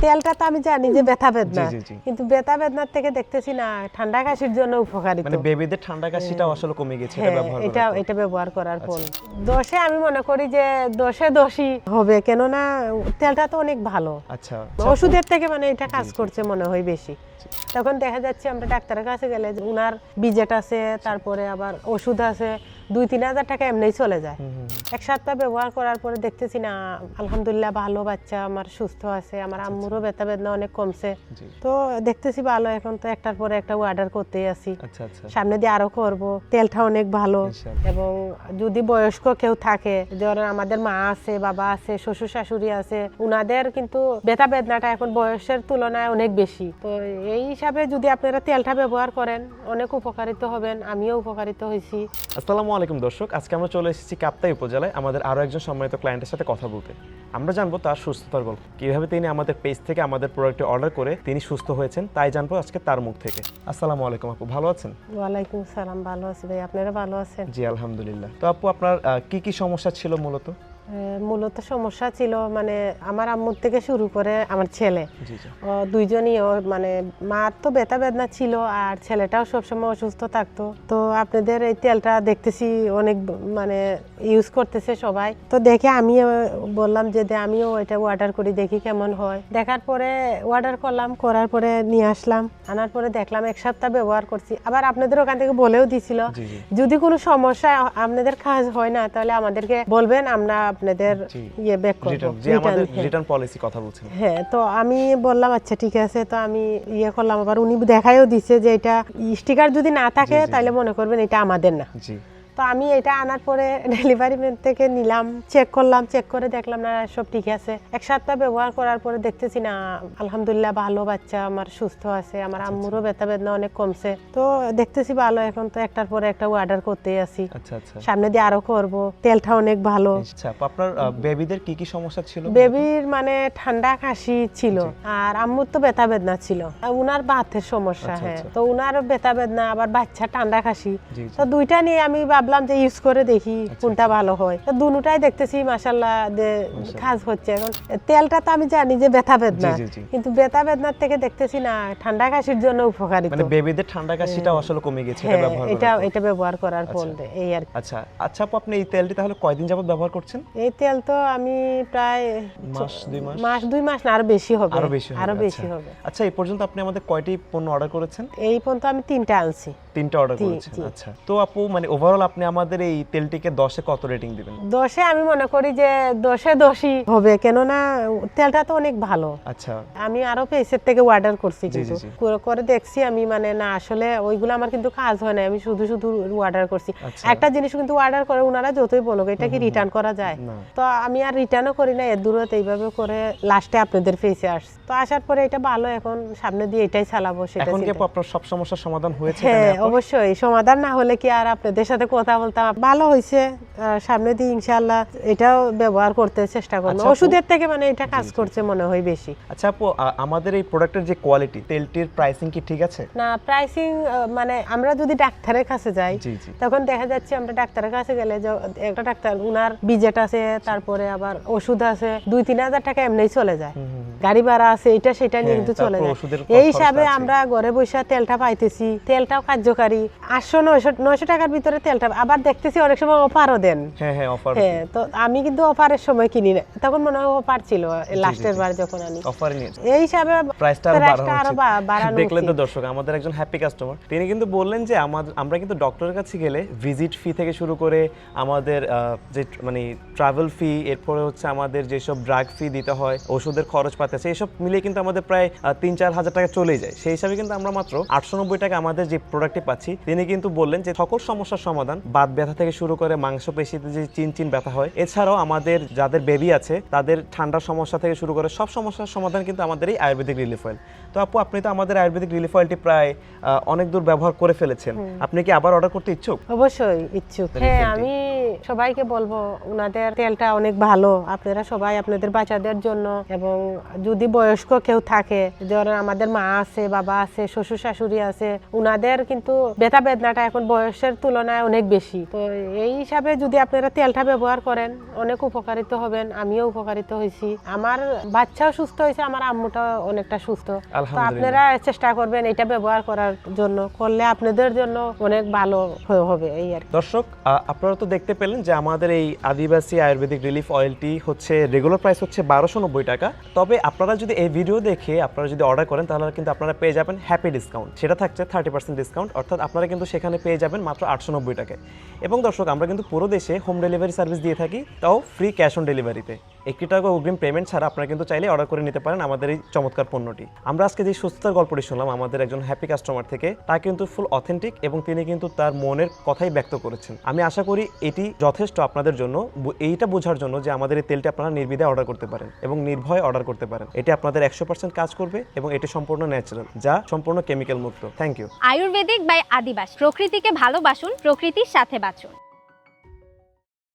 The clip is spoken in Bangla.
তেলটা তো আমি জানি যে ব্যথা বেদনা। কিন্তু ব্যথা বেদনার থেকে দেখতেছি না ঠান্ডা কাশির জন্য উপকারিত। মানে বেবিদের ঠান্ডা কাশিটাও আসলে কমে গেছে এটা হ্যাঁ ব্যবহার এটা এটা ব্যবহার করার পর। দোষে আমি মনে করি যে দোষে দোষী হবে কেননা তেলটা তো অনেক ভালো। আচ্ছা ওষুধের থেকে মানে এটা কাজ করছে মনে হয় বেশি। তখন দেখা যাচ্ছে আমরা ডাক্তারের কাছে গেলে উনার বিজেট আছে তারপরে আবার ওষুধ আছে দুই তিন হাজার টাকা এমনিই চলে যায়। এক সপ্তাহ ব্যবহার করার পরে দেখতেছি না আলহামদুলিল্লাহ ভালো বাচ্চা আমার সুস্থ আছে আমার আম্মুরও ব্যথা বেদনা অনেক কমছে। তো দেখতেছি ভালো এখন তো একটার পরে একটা অর্ডার করতেই আছি। আচ্ছা আচ্ছা। সামনে দিয়ে আরও করব তেলটা অনেক ভালো। এবং যদি বয়স্ক কেউ থাকে ধরেন আমাদের মা আছে বাবা আছে শ্বশুর শাশুড়ি আছে উনাদের কিন্তু ব্যথা বেদনাটা এখন বয়সের তুলনায় অনেক বেশি। তো এই হিসাবে যদি আপনারা তেলটা ব্যবহার করেন অনেক উপকারিত হবেন আমিও উপকারিত হয়েছি। আসসালামু আলাইকুম দর্শক আজকে আমরা চলে এসেছি কাপ্তাই উপজেলায়। আমাদের আরও একজন সম্মানিত ক্লায়েন্টের সাথে কথা বলতে। আমরা জানব তার সুস্থতার গল্প। কীভাবে তিনি আমাদের পেজ থেকে আমাদের প্রোডাক্টটি অর্ডার করে তিনি সুস্থ হয়েছেন তাই জানব আজকে তার মুখ থেকে। আসসালামু আলাইকুম আপু ভালো আছেন? ওয়ালাইকুম সালাম ভালো আছি ভাই। আপনারা ভালো আছেন? জি আলহামদুলিল্লাহ। তো আপু আপনার কি কি সমস্যা ছিল মূলত? মূলত সমস্যা ছিল মানে আমার আম্মুর থেকে শুরু করে আমার ছেলে। দুইজনই মানে মার তো ব্যথা বেদনা ছিল আর ছেলেটাও সবসময় অসুস্থ থাকতো। তো আপনাদের এই তেলটা দেখতেছি অনেক মানে ইউজ করতেছে সবাই। তো দেখে আমিও বললাম যে আমিও এটা অর্ডার করি দেখি কেমন হয়। দেখার পরে অর্ডার করলাম করার পরে নিয়ে আসলাম। আনার পরে দেখলাম এক সপ্তাহ ব্যবহার করছি। আবার আপনাদের ওখান থেকে বলেও দিছিল যদি কোনো সমস্যা আপনাদের কাজ হয় না তাহলে আমাদেরকে বলবেন আমরা আপনাদের ইয়ে ব্যাক করব যে আমাদের হ্যাঁ। রিটার্ন পলিসি কথা বলছেন হ্যাঁ তো আমি বললাম আচ্ছা ঠিক আছে। তো আমি ইয়ে করলাম আবার উনি দেখাইও দিছে যে এটা স্টিকার যদি না থাকে। তাহলে মনে করবেন এটা আমাদের না। জি। তো আমি এটা আনার পরে ডেলিভারি ম্যান থেকে নিলাম চেক করলাম চেক করে দেখলাম না সব ঠিক আছে। এক সপ্তাহ ব্যবহার করার পরে দেখতেছি না আলহামদুলিল্লাহ ভালো বাচ্চা আমার সুস্থ আছে আমার আম্মুরও ব্যথা বেদনা অনেক কমছে। তো দেখতেছি ভালো এখন তো একটার পরে একটা অর্ডার করতেই আছি। আচ্ছা আচ্ছা। সামনে দিয়ে আরও করব তেলটা অনেক ভালো। আচ্ছা আপনার বেবিদের কি কি সমস্যা ছিল? বেবির মানে ঠান্ডা কাশি ছিল আর আম্মুর তো ব্যথা বেদনা ছিল। আর উনার বাতের সমস্যা আচ্ছা, হ্যাঁ আচ্ছা। তো উনার ব্যথা বেদনা আবার বাচ্চা ঠান্ডা কাশি। তো দুইটা নিয়ে আমি ভাবলাম যে ইউজ করে দেখি কোনটা ভালো হয়। তো দুটাই দেখতেছি মাসাল্লাহ কাজ হচ্ছে। এখন তেলটা তো আমি জানি যে ব্যথা বেদনা। কিন্তু ব্যথা বেদনার থেকে দেখতেছি না ঠান্ডা কাশির জন্য উপকারিত। মানে বেবিদের ঠান্ডা কাশিটাও আসলে কমে গেছে এটা হ্যাঁ ব্যবহার এটা এটা ব্যবহার করার পর এই আর আচ্ছা আচ্ছা আপু আপনি এই তেলটি তাহলে কয়দিন যাবত ব্যবহার করছেন? এই তেল তো আমি প্রায় মাস দুই মাস? মাস দুই মাস না আরও বেশি হবে আরও বেশি হবে, আরও আচ্ছা। বেশি হবে। আচ্ছা এই পর্যন্ত আপনি আমাদের কয়টি পণ্য অর্ডার করেছেন? এই পর্যন্ত আমি তিনটা আনছি। তিনটা অর্ডার করেছেন আচ্ছা। তো আপু মানে ওভারঅল আপনি আমাদের এই তেলটিকে দশে কত রেটিং দিবেন? দশে আমি মনে করি যে দশে দশই হবে কেননা তেলটা তো অনেক ভালো। আচ্ছা। আমি আরও পেসের থেকে অর্ডার করছি কিন্তু। করে দেখছি আমি মানে না আসলে ওইগুলো আমার কিন্তু কাজ হয় না আমি শুধু শুধু অর্ডার করছি। আচ্ছা। একটা জিনিস কিন্তু অর্ডার করে ওনারা যতই বলুক এটা কি রিটার্ন করা যায়? তো আমি আর রিটার্নও করি না এর দূরত এইভাবে করে লাস্টে আপনাদের ফেসে আসছি। তো আসার পরে এটা ভালো এখন সামনে দিয়ে এটাই চালাবো সেটা এখন কি আপনার সব সমস্যার সমাধান হয়েছে হ্যাঁ অবশ্যই। সমাধান না হলে কি আর আপনাদের সাথে কথা বলতাম ভালো হয়েছে সামনে দিয়ে ইনশাল্লাহ এটাও ব্যবহার করতে চেষ্টা করব। আচ্ছা ওষুধের থেকে মানে এটা কাজ করছে মনে হয় বেশি। আচ্ছা আপু আমাদের এই প্রোডাক্টের যে কোয়ালিটি তেলটির প্রাইসিং কি ঠিক আছে? না প্রাইসিং মানে আমরা যদি ডাক্তারের কাছে যাই তখন দেখা যাচ্ছে আমরা ডাক্তারের কাছে গেলে যে একটা ডাক্তার উনার বিজেট আছে তারপরে আবার ওষুধ আছে দুই তিন হাজার টাকা এমনি চলে যায়। গাড়ি ভাড়া আছে এটা সেটা নিয়ে হ্যাঁ, কিন্তু চলে যায়। এই হিসাবে আমরা ঘরে বসে তেলটা পাইতেছি তেলটাও কার্যকারী। আটশো নয়শো নয়শো টাকার ভিতরে তেলটা আবার দেখতেছি অনেক সময় অফারও দেন। হ্যাঁ হ্যাঁ অফার হ্যাঁ তো আমি কিন্তু অফারের সময় কিনি না। তখন মনে হয় অফার ছিল লাস্টের বার যখন আনি। অফারে নিয়ে এই হিসাবে প্রাইসটা আরও বাড়ানো দেখলেন তো দর্শক আমাদের একজন হ্যাপি কাস্টমার তিনি কিন্তু বললেন যে আমাদের আমরা কিন্তু ডক্টরের কাছে গেলে ভিজিট ফি থেকে শুরু করে আমাদের যে মানে ট্রাভেল ফি এরপরে হচ্ছে আমাদের যেসব ড্রাগ ফি দিতে হয় ওষুধের খরচ আছে এইসব মিলিয়ে কিন্তু আমাদের প্রায় তিন চার হাজার টাকা চলে যায়। সেই হিসাবে কিন্তু আমরা মাত্র আটশো নব্বই টাকা আমাদের যে প্রোডাক্টটি পাচ্ছি তিনি কিন্তু বললেন যে সকল সমস্যার সমাধান বাত ব্যথা থেকে শুরু করে মাংস পেশিতে যে চিন চিন ব্যথা হয় এছাড়াও আমাদের যাদের বেবি আছে তাদের ঠান্ডার সমস্যা থেকে শুরু করে সব সমস্যার সমাধান কিন্তু আমাদের এই আয়ুর্বেদিক রিলিফ অয়েল তো আপু আপনি তো আমাদের আয়ুর্বেদিক রিলিফ অয়েলটি প্রায় অনেক দূর ব্যবহার করে ফেলেছেন। আপনি কি আবার অর্ডার করতে ইচ্ছুক? অবশ্যই ইচ্ছুক। হ্যাঁ আমি সবাইকে বলব ওনাদের তেলটা অনেক ভালো। আপনারা সবাই আপনাদের বাচ্চাদের জন্য এবং যদি বয়স্ক কেউ থাকে ধরেন আমাদের মা আছে বাবা আছে শ্বশুর শাশুড়ি আছে ওনাদের কিন্তু ব্যথা বেদনাটা এখন বয়সের তুলনায় অনেক বেশি। তো এই হিসাবে যদি আপনারা তেলটা ব্যবহার করেন অনেক উপকারিত হবেন আমিও উপকারিত হয়েছি। আমার বাচ্চাও সুস্থ হয়েছে আমার আম্মুটাও অনেকটা সুস্থ। তো আপনারা চেষ্টা করবেন এটা ব্যবহার করার জন্য করলে আপনাদের জন্য অনেক ভালো হবে এই আর কি। দর্শক আপনারা তো দেখতে পেলেন যে আমাদের এই আদিবাসী আয়ুর্বেদিক রিলিফ অয়েলটি হচ্ছে রেগুলার প্রাইস হচ্ছে বারোশো নব্বই টাকা। তবে আপনারা যদি এই ভিডিও দেখে আপনারা যদি অর্ডার করেন, তাহলে কিন্তু আপনারা পেয়ে যাবেন হ্যাপি ডিসকাউন্ট সেটা থাকছে থার্টি পার্সেন্ট ডিসকাউন্ট অর্থাৎ আপনারা কিন্তু সেখানে পেয়ে যাবেন মাত্র আটশো নব্বই টাকায়। এবং দর্শক, আমরা কিন্তু পুরো দেশে হোম ডেলিভারি সার্ভিস দিয়ে থাকি, তাও ফ্রি ক্যাশ অন ডেলিভারিতে একটি টাকা অগ্রিম পেমেন্ট ছাড়া আপনারা কিন্তু চাইলে অর্ডার করে নিতে পারেন আমাদের এই চমৎকার পণ্যটি। আমরা আজকে যে সুস্থতার গল্পটি শুনলাম, আমাদের একজন হ্যাপি কাস্টমার থেকে, তা কিন্তু ফুল অথেন্টিক এবং তিনি কিন্তু তার মনের কথাই ব্যক্ত করেছেন। আমি আশা করি এটি যথেষ্ট আপনাদের জন্য এইটা বোঝার জন্য যে আমাদের এই তেলটা আপনারা নির্বিধায় অর্ডার করতে পারেন এবং নির্ভয়ে অর্ডার করতে পারেন। এটি আপনাদের একশো পার্সেন্ট কাজ করবে এবং এটি সম্পূর্ণ ন্যাচারাল যা সম্পূর্ণ কেমিক্যাল মুক্ত। Thank you Ayurvedic by আদিবাস। প্রকৃতিকে ভালোবাসুন, প্রকৃতির সাথে বাঁচুন।